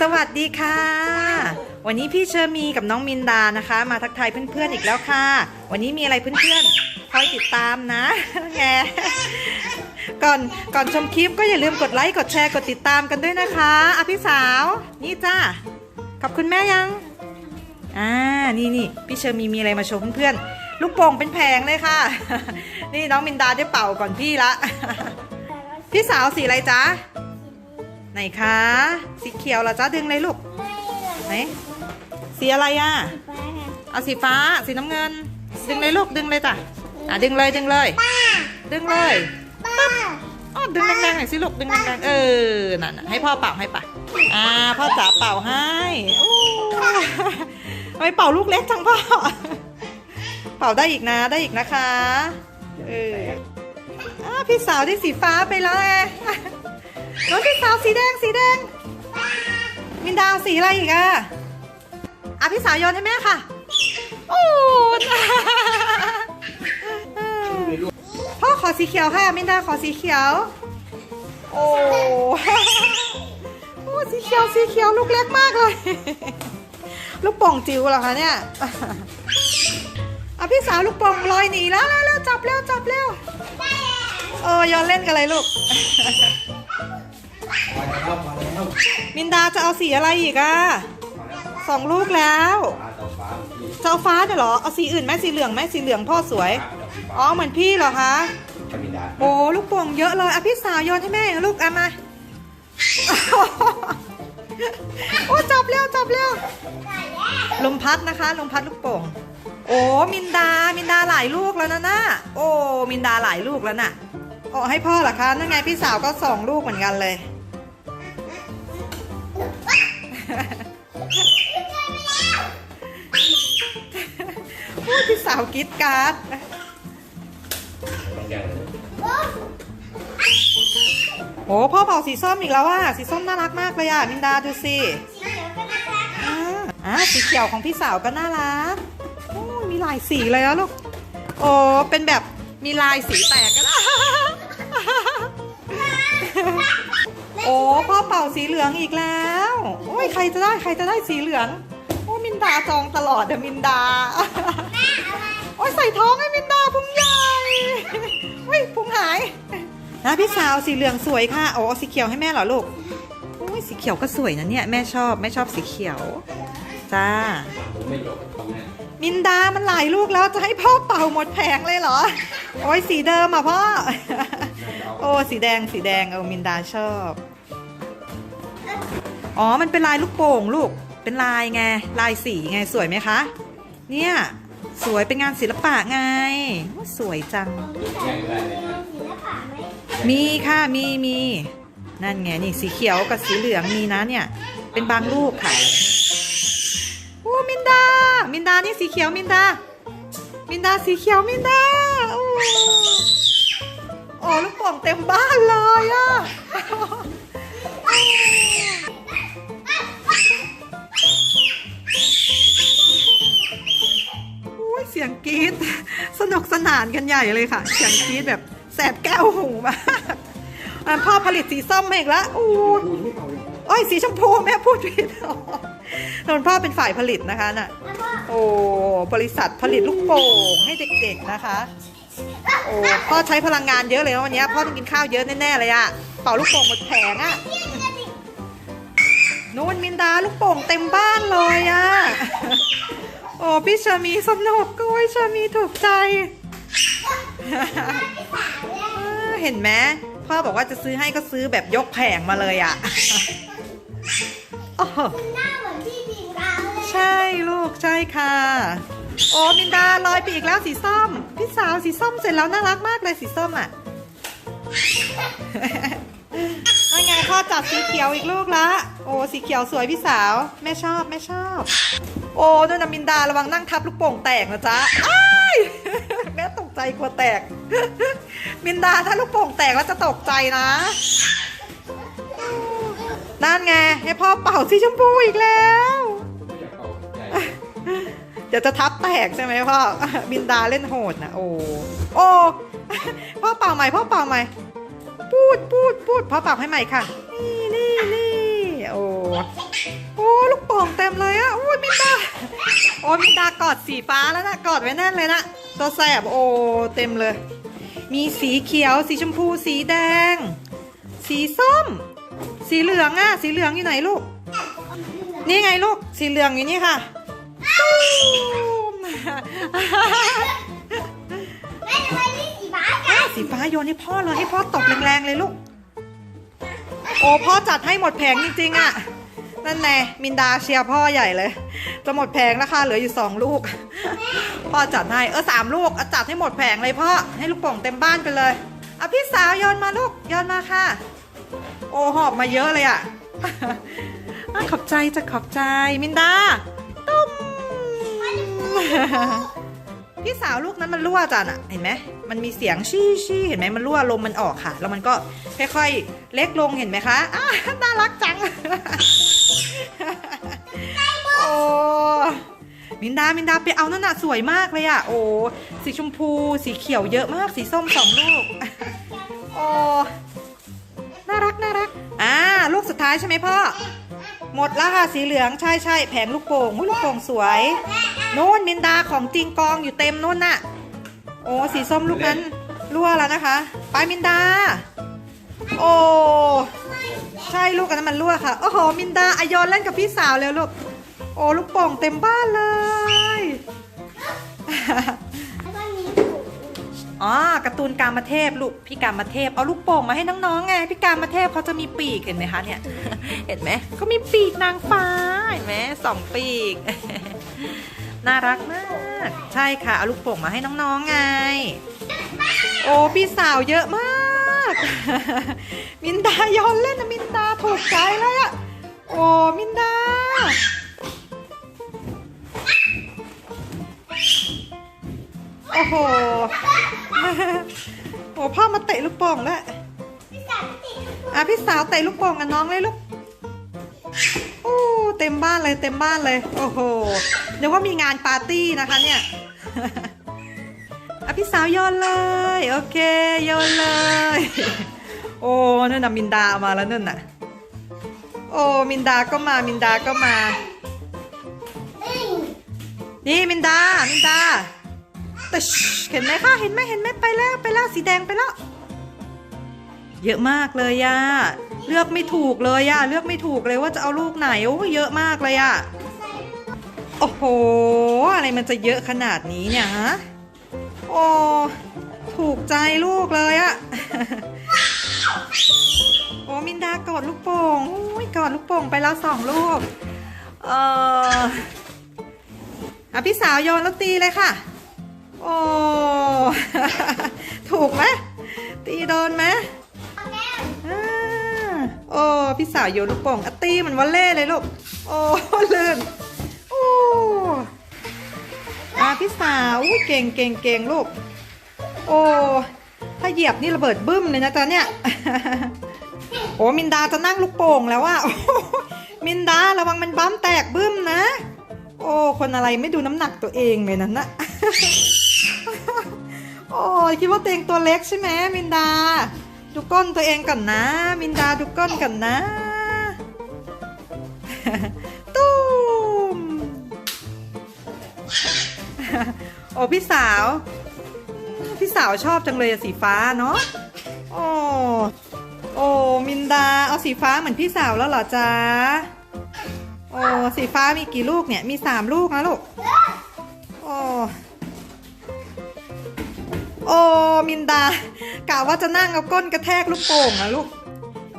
สวัสดีค่ะ วันนี้พี่เชอร์มีกับน้องมินดานะคะ มาทักทายเพื่อนๆอีกแล้วค่ะ วันนี้มีอะไรเพื่อนๆคอยติดตามนะแงก่อนก่อนชมคลิปก็อย่าลืมกดไลค์กดแชร์กดติดตามกันด้วยนะคะอะพี่สาว นี่จ้าขอบคุณแม่ยังอ่านี่นี่พี่เชอร์มีมีอะไรมาโชว์เพื่อนๆลูกโป่งเป็นแผงเลยค่ะ นี่น้องมินดาได้เป่าก่อนพี่ละพี่สาวสีอะไรจ๊ะ ไหนคะ สีเขียวเหรอจ๊ะดึงเลยลูกไหนสีอะไรอะเอาสีฟ้าสีน้ำเงิน ดึงเลยลูกดึงเลยจ้ะอะดึงเลยดึงเลย ดึงเลยอ๋อดึงแรงๆหน่อยสิลูกดึงแรงๆเออนั่นน่ะให้พ่อเป่าให้ป่ะอ่าพ่อจ๋าเป่าให้โอ้ทำไมเป่าลูกเล็กจังพ่อเป่าได้อีกนะได้อีกนะคะเอออ่าพี่สาวได้สีฟ้าไปแล้วไง น้องพี่สาวสีแดงสีแดง มินดาวสีอะไรอีกอะอะพี่สาวโยนให้แม่ค่ะ โอ้พ่อขอสีเขียวค่ะ มินดาขอสีเขียว โอ้โอ้สีเขียวสีเขียวลูกเล็กมากเลย ลูกป่องจิ๋วเหรอคะเนี่ยอะพี่สาวลูกป่องลอยหนีแล้วแล้วแล้วจับเร็วจับเร็ว เออโยนเล่นกันเลยลูก มาแล้วมาแล้วมินดาจะเอาสีอะไรอีกอะสองลูกแล้วฟ้าต่อฟ้าพี่จะเอาฟ้าเนี่ยเหรอ เอาสีอื่นไหมสีเหลืองไหมสีเหลืองพ่อสวยอ๋อเหมือนพี่เหรอคะ ธรรมดาโอ้ลูกโป่งเยอะเลยอะพี่สาวโยนให้แม่ลูกเอามาโอ้จับเร็วจับเร็วลมพัดนะคะ ลมพัดลูกโป่ง โอ้มินดามินดาหลายลูกแล้วนะน่ะโอ้มินดาหลายลูกแล้วน่ะ อให้พ่อเหรอคะนั่นไงพี่สาวก็สองลูกเหมือนกันเลยโอ้พี่สาวกรีดการ์ดโอ้พ่อเป่าสีส้มอีกแล้วอะสีส้มน่ารักมากเลยอะมินดาดูสิอ่าอ่าสีเขียวของพี่สาวก็น่ารักโอ้มีหลายสีเลยอะลูกโอ้เป็นแบบมีลายสีแตกกัน โอ้พ่อเป่าสีเหลืองอีกแล้ว โอ้ยใครจะได้ใครจะได้สีเหลือง โอ้มินดาจองตลอดเดี๋ยวมินดา โอ้ยใส่ท้องให้มินดาพุงใหญ่เฮ้ยพุงหายนะพี่สาวสีเหลืองสวยค่ะโอ้สีเขียวให้แม่เหรอลูกโอ้ยสีเขียวก็สวยนะเนี่ยแม่ชอบแม่ชอบสีเขียวจ้ามินดามันหลายลูกแล้วจะให้พ่อเป่าหมดแผงเลยเหรอ โอ้ยสีเดิมอะพ่อ โอ้สีแดงสีแดงเออมินดาชอบ อ๋อมันเป็นลายลูกโป่งลูก เป็นลายไงลายสีไงสวยไหมคะ เนี่ยสวยเป็นงานศิลปะไงสวยจังง่ายได้เลยนะมีค่ะมีมีนั่นไงนี่สีเขียวกับสีเหลืองมีนะเนี่ย เป็นบางลูกค่ะโอ้มินดา มินดานี่สีเขียวมินดา มินดาสีเขียวมินดาโอ้ โอ้ลูกโป่งเต็มบ้านเลยอะโอ้ยเสียงกรี๊ดสนุกสนานกันใหญ่เลยค่ะ เสียงกรี๊ดแบบแสบแก้วหูมากอะพ่อผลิตสีส้มมาอีกแล้วโอ้ยโอ้ยสีชมพูแม่พูดผิดนนพ่อเป็นฝ่ายผลิตนะคะน่ะ โอ้บริษัทผลิตลูกโป่งให้เด็กๆนะคะ โอ้พ่อใช้พลังงานเยอะเลยนะวันนี้พ่อต้องกินข้าวเยอะแน่ๆเลยอะเป่าลูกโป่งหมดแผงอะนู่นมินดาลูกโป่งเต็มบ้านเลยอะโอ้พี่ชามีสนุกก้ยชามีถูกใจ เห็นไหมพ่อบอกว่าจะซื้อให้ก็ซื้อแบบยกแผงมาเลยอะโอ้โหหน้าเหมือนพี่พิงเราเลยใช่ลูกใช่ค่ะ โอ้มินดาลอยไปอีกแล้วสีส้ม พี่สาวสีส้มเสร็จแล้วน่ารักมากเลยสีส้มอะนั่นไงพ่อจัดสีเขียวอีกลูกละ โอ้สีเขียวสวยพี่สาวแม่ชอบแม่ชอบ โอ้ด้วยนะมินดาระวังนั่งทับลูกโป่งแตกนะจ๊ะอ้ายแม่ตกใจกลัวแตก มินดาถ้าลูกโป่งแตกแล้วจะตกใจนะนั่นไงให้พ่อเป่าสีชมพูอีกแล้ว เดี๋ยวจะทับแตกใช่ไหมพ่อ บินดาเล่นโหดนะโอ้โอ้พ่อเป่าใหม่พ่อเป่าใหม่ พูดพูดพูดพ่อเป่าให้ใหม่ค่ะ นี่นี่นี่โอ้โอ้ลูกโป่งเต็มเลยอะโอ้ยมินดาโอ้ยมินดากอดสีฟ้าแล้วนะกอดไว้แน่นเลยนะตัวแสบโอ้เต็มเลย มีสีเขียวสีชมพูสีแดง สีส้ม สีเหลืองอะสีเหลืองอยู่ไหนลูก นี่ไงลูกสีเหลืองอยู่นี่ค่ะ ตูมแม่ทำไมนี่สีฟ้ากันสีฟ้าโยนให้พ่อเลยให้พ่อตบแรงๆเลยลูก โอ้พ่อจัดให้หมดแผงจริงๆอะ นั่นแน่มินดาเชียร์พ่อใหญ่เลย จะหมดแผงแล้วค่ะเหลืออยู่สองลูก พ่อจัดให้เออสามลูกจัดให้หมดแผงเลยพ่อให้ลูกโป่งเต็มบ้านไปเลยอะพี่สาวโยนมาลูกโยนมาค่ะ โอ้หอบมาเยอะเลยอะขอบใจจะขอบใจมินดา พี่สาวลูกนั้นมันรั่วจันอะเห็นไหมมันมีเสียงชี่ชี่เห็นไหมมันรั่วลมมันออกค่ะ แล้วมันก็ค่อยๆเล็กลงเห็นไหมคะอะน่ารักจังโอ้มินดามินดาไปเอานั่นน่ะสวยมากเลยอะโอ้สีชมพูสีเขียวเยอะมากสีส้มสองลูกโอ้น่ารักน่ารักอ่าลูกสุดท้ายใช่ไหมพ่อหมดแล้วค่ะสีเหลืองใช่ใช่แผงลูกโป่งอุ๊ยลูกโป่งสวย โน่นมินดาของจริงกองอยู่เต็มโน่นน่ะ โอ้สีส้มลูกนั้นรั่วแล้วนะคะ ไปมินดา โอ้ใช่ลูกอันนั้นมันรั่วค่ะ โอ้โหมินดาอายอนเล่นกับพี่สาวเร็วลูก โอ้ลูกโป่งเต็มบ้านเลยแล้วก็มีอ๋อการ์ตูนกามเทพลูกพี่กามเทพเอาลูกโป่งมาให้น้องๆไงพี่กามเทพเขาจะมีปีกเห็นไหมคะเนี่ยเห็นไหมเขามีปีกนางฟ้าเห็นไหมสองปีก น่ารักมาก ใช่ค่ะ เอาลูกโป่งมาให้น้องๆไง โอ้พี่สาวเยอะมาก มินดายอนเล่นนะมินดาถูกใจเลยอะโอ้มินดาโอ้โหโอ้พ่อมาเตะลูกโป่งแล้วพี่สาวติดอะพี่สาวเตะลูกโป่งกับน้องเลยลูกโอ้ เต็มบ้านเลยเต็มบ้านเลย โอ้โหเดี๋ยวว่ามีงานปาร์ตี้นะคะเนี่ยอะพี่สาวโยนเลย โอเคโยนเลย โอ้นั่นน่ะมินดามาแล้วนั่นน่ะ โอ้มินดาก็มามินดาก็มา นี่มินดามินดาตึชเห็นไหมคะเห็นไหมเห็นไหมไปแล้วไปแล้วสีแดงไปแล้ว เยอะมากเลยย่า เลือกไม่ถูกเลยย่าเลือกไม่ถูกเลยว่าจะเอาลูกไหนโอ้เยอะมากเลยอะโอ้โห อะไรมันจะเยอะขนาดนี้เนี่ยฮะโอ้ถูกใจลูกเลยอะโอ้มินดากอดลูกโป่งโอ้ยกอดลูกโป่งไปแล้วสองลูกเอออะพี่สาวโยนแล้วตีเลยค่ะ โอ้ถูกไหมตีโดนไหม โอ้พี่สาวโยนลูกโป่งอตีเหมือนวอลเล่เลยลูก โอ้ลื่นโอ้อะพี่สาวเก่งเก่งเก่งลูก โอ้ถ้าเหยียบนี่ระเบิดบึ้มเลยนะจ๊ะเนี่ย โอ้มินดาจะนั่งลูกโป่งแล้วว่ามินดาระวังมันบั๊มแตกบึ้มนะ โอ้คนอะไรไม่ดูน้ำหนักตัวเองเลยนั้นนะโอ้คิดว่าตัวเองตัวเล็กใช่ไหมมินดา ดูก้นตัวเองก่อนนะ มินดาดูก้นก่อนนะตุ้มโอ้พี่สาว พี่สาวชอบจังเลยสีฟ้าเนาะโอ้โอ้มินดาเอาสีฟ้าเหมือนพี่สาวแล้วเหรอจ๊ะโอ้สีฟ้ามีกี่ลูกเนี่ยมีสามลูกนะลูก โอ้มินดากะว่าจะนั่งเอาก้นกระแทกลูกโป่งอะลูก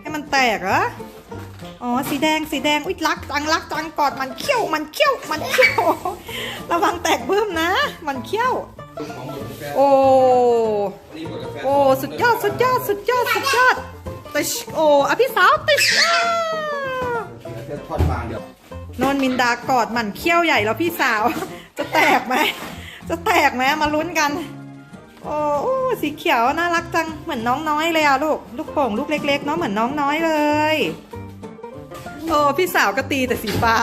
ให้มันแตกเหรออ๋อสีแดงสีแดงอุ๊ยรักจังรักจังกอดมันเขี้ยวมันเขี้ยวมันเขี้ยวระวังแตกเพิ่มนะ มันเขี้ยว โอ้โอ้สุดยอดสุดยอดสุดยอดสุดยอดติชโอ้อภิสาวติชอ้าเดี๋ยวทอดฟาวนนมินดากอดมันเขี้ยวใหญ่แล้วพี่สาว จะแตกไหมจะแตกไหมมาลุ้นกัน โอ้สีเขียวน่ารักจังเหมือนน้องน้อยเลยอะลูกลูกโป่งลูกเล็กๆเนาะเหมือนน้องน้อยเลยโอ้พี่สาวก็ตีแต่สีฟ้า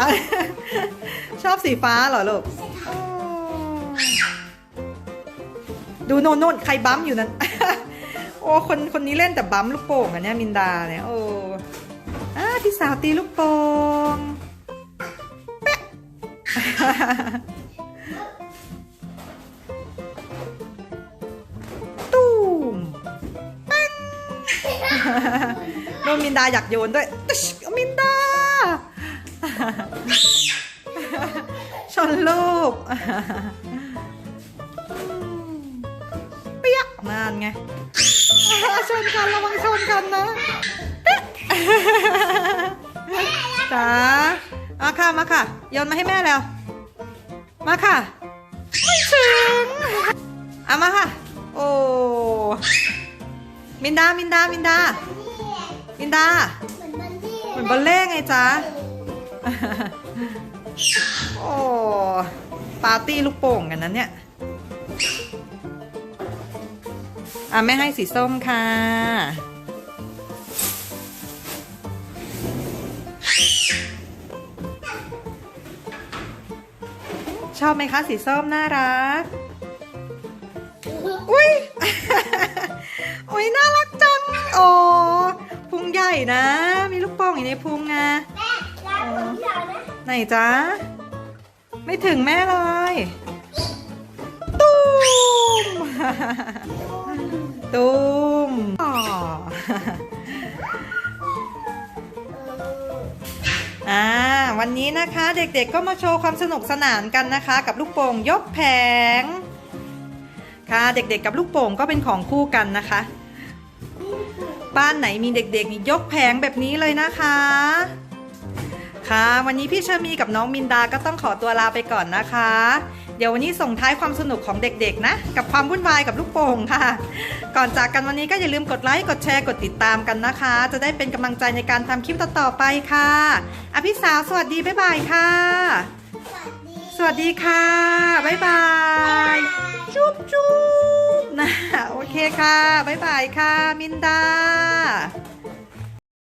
ชอบสีฟ้าเหรอลูกดูโน่นโน่นใครบั๊มอยู่นั้น โอ้คนคนนี้เล่นแต่บั๊มลูกโป่งอะเนี่ยมินดาเนี่ยโอ้อาพี่สาวตีลูกโป่ง โดนมินดาอยากโยนด้วยมินดา ชนลูกเปียกนานไงชนกันระวังชนกันนะจ๋ามาค่ะ มาค่ะโยนมาให้แม่แล้ว มาค่ะ ไม่ถึงเอามาค่ะ โอ้ มินดา มินดา มินดา มินดา เหมือนบอลเล่ไงจ๊ะ โอ้ ปาร์ตี้ลูกโป่งกันนั้นเนี่ย อะไม่ให้สีส้มค่ะ ชอบไหมคะสีส้มน่ารัก อุ้ย อุ้ยน่ารักจัง โอ้พุงใหญ่นะ มีลูกโป่งอยู่ในพุงไงแม่ร้านของพี่สาวนะไหนจ๊ะ ไม่ถึงแม่เลยตูมตูมอ๋ออ่าวันนี้นะคะเด็กๆก็มาโชว์ความสนุกสนานกันนะคะ กับลูกโป่งยกแผง ค่ะ เด็กๆกับลูกโป่งก็เป็นของคู่กันนะคะ บ้านไหนมีเด็กๆนี่ยกแผงแบบนี้เลยนะคะ ค่ะ วันนี้พี่เชอร์มีกับน้องมินดาก็ต้องขอตัวลาไปก่อนนะคะ เดี๋ยววันนี้ส่งท้ายความสนุกของเด็กๆนะ กับความวุ่นวายกับลูกโป่งค่ะ ก่อนจากกันวันนี้ก็อย่าลืมกดไลค์กดแชร์กดติดตามกันนะคะ จะได้เป็นกำลังใจในการทำคลิปต่อๆไปค่ะอภิสาวสวัสดีบ๊ายบายค่ะสวัสดีสวัสดีค่ะ บ๊ายบาย จุ๊บจุ๊บนะ โอเคค่ะ บ๊ายบายค่ะ มินดา